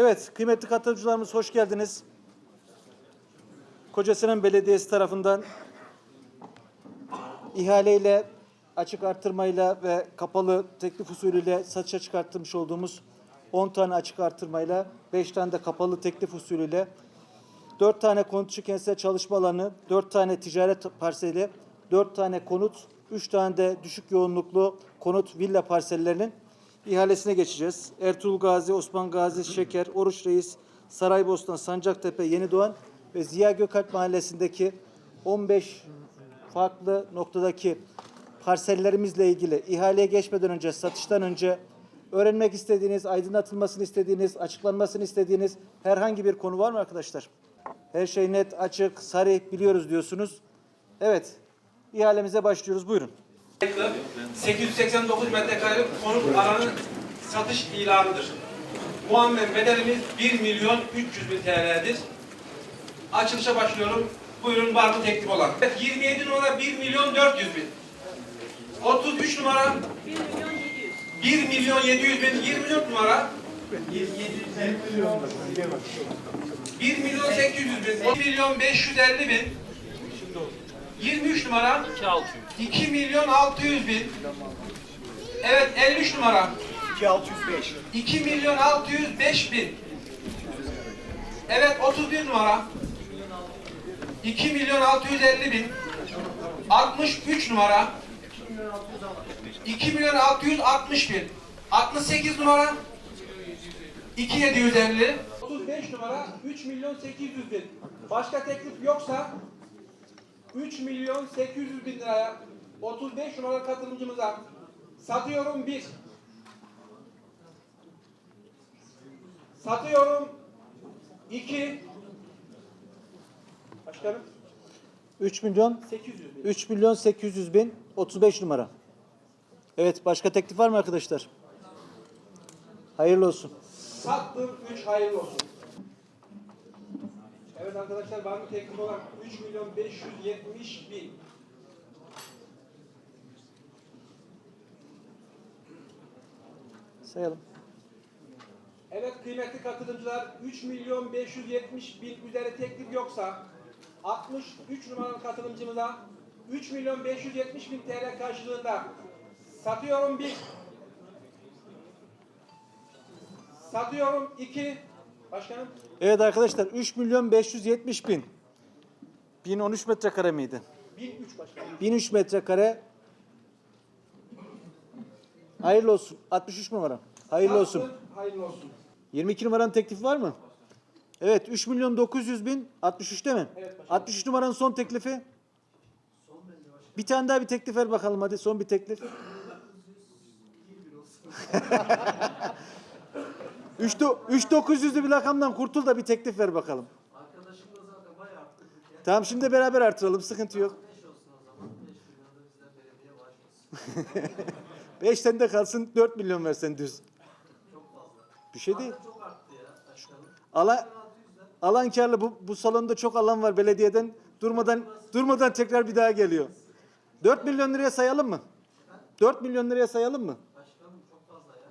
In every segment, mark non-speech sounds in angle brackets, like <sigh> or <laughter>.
Evet, kıymetli katılımcılarımız hoş geldiniz. Kocasinan Belediyesi tarafından ihaleyle, açık artırmayla ve kapalı teklif usulüyle satışa çıkartmış olduğumuz 10 tane açık artırmayla, 5 tane de kapalı teklif usulüyle 4 tane konutçu kentsel çalışma alanı, 4 tane ticaret parseli, 4 tane konut, 3 tane de düşük yoğunluklu konut villa parsellerinin ihalesine geçeceğiz. Ertuğrul Gazi, Osman Gazi, Şeker, Oruç Reis, Saraybostan, Sancaktepe, Yenidoğan ve Ziya Gökalp mahallesindeki 15 farklı noktadaki parsellerimizle ilgili ihaleye geçmeden önce, satıştan önce öğrenmek istediğiniz, aydınlatılmasını istediğiniz, açıklanmasını istediğiniz herhangi bir konu var mı arkadaşlar? Her şey net, açık, sarı biliyoruz diyorsunuz. Evet, ihalemize başlıyoruz. Buyurun. 889 metrekarelik konut alanı satış ilanıdır. Muammer bedelimiz 1 milyon 300 bin TL'dir. Açılışa başlıyorum. Buyurun var mı teklif olan? Evet, 27 numara 1 milyon 400 bin. 33 numara 1 milyon 700 bin. 24 numara 1 milyon 800 bin. 1 milyon 550 bin. 23 numara 2 milyon 600 bin. Evet 53 numara 2605. 2 milyon 605 bin. Evet 31 numara 2 milyon 650 bin. 63 numara 2 milyon 660 bin. 68 numara 2750. 35 numara 3 milyon 800 bin. Başka teklif yoksa 3 milyon 800 bin liraya 35 numaralı katılımcımıza satıyorum 1. Satıyorum 2. Başkanım 3 milyon 800 bin. 3 milyon 800 bin 35 numara. Evet, başka teklif var mı arkadaşlar? Hayırlı olsun. Sattım 3 hayırlı olsun. Evet arkadaşlar var mı teklif olan 3 milyon 570 bin. Sayalım. Evet kıymetli katılımcılar 3 milyon 570 bin üzeri teklif yoksa 63 numaralı katılımcımıza 3 milyon 570 bin TL karşılığında satıyorum 1 satıyorum 2 başkanım Evet arkadaşlar 3 milyon 570 bin. 1013 metrekare miydi? 1003 başkanım 1003 metrekare. Hayırlı olsun. 63 numara. Hayırlı olsun. Hayırlı olsun 22 numaranın teklifi var mı? Evet 3 milyon 900 bin 63'te mi? Evet başkanım. 63 numaranın son teklifi. Bir tane daha bir teklif ver bakalım hadi son bir teklif. <laughs> 3 3900'lü bir rakamdan kurtul da bir teklif ver bakalım. Arkadaşım da zaten bayağı. Tamam şimdi beraber artıralım sıkıntı yok. <laughs> 5 olsun o zaman. 5 milyon da bizden belediye bağışlasın. 5 tane de kalsın 4 milyon versen düz. Çok fazla. Bir şey değil. Çok arttı ya başkanım. 600'den alan karlı bu, bu salonda çok alan var belediyeden durmadan durmadan tekrar bir daha geliyor. 4 milyon liraya sayalım mı? 4 milyon liraya sayalım mı? başkanım çok fazla ya.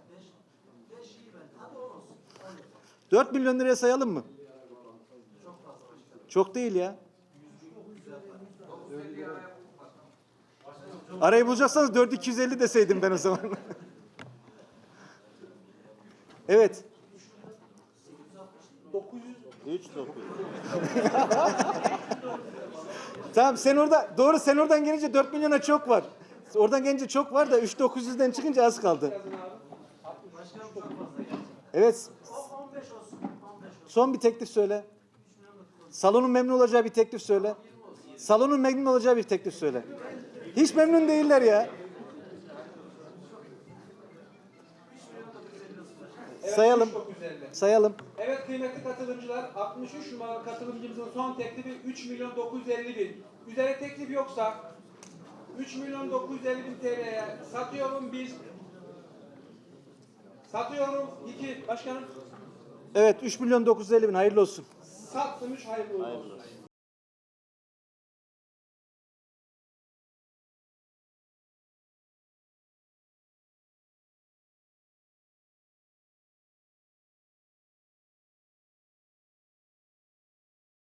5 5 iyi bence. Hadi 10 olsun. 10 yeter. 4 milyon liraya sayalım mı? Çok değil ya. Arayı bulacaksanız 4250 deseydim ben o zaman. <laughs> evet. 900 <laughs> 3 Tamam sen orada doğru sen oradan gelince 4 milyona çok var. Oradan gelince çok var da 3 900'den çıkınca az kaldı. Evet. O 15 olsun. 15 olsun. Son bir teklif söyle. Salonun memnun olacağı bir teklif söyle. Salonun memnun olacağı bir teklif söyle. Hiç memnun değiller ya. Sayalım. 950. Sayalım. Evet kıymetli katılımcılar 63 numaralı katılımcımızın son teklifi 3 milyon 950 bin. Üzeri teklif yoksa 3 milyon 950 bin TL'ye satıyorum bir. Satıyorum iki. Başkanım Evet 3 milyon 950 bin hayırlı olsun. sattım 3 hayırlı olsun.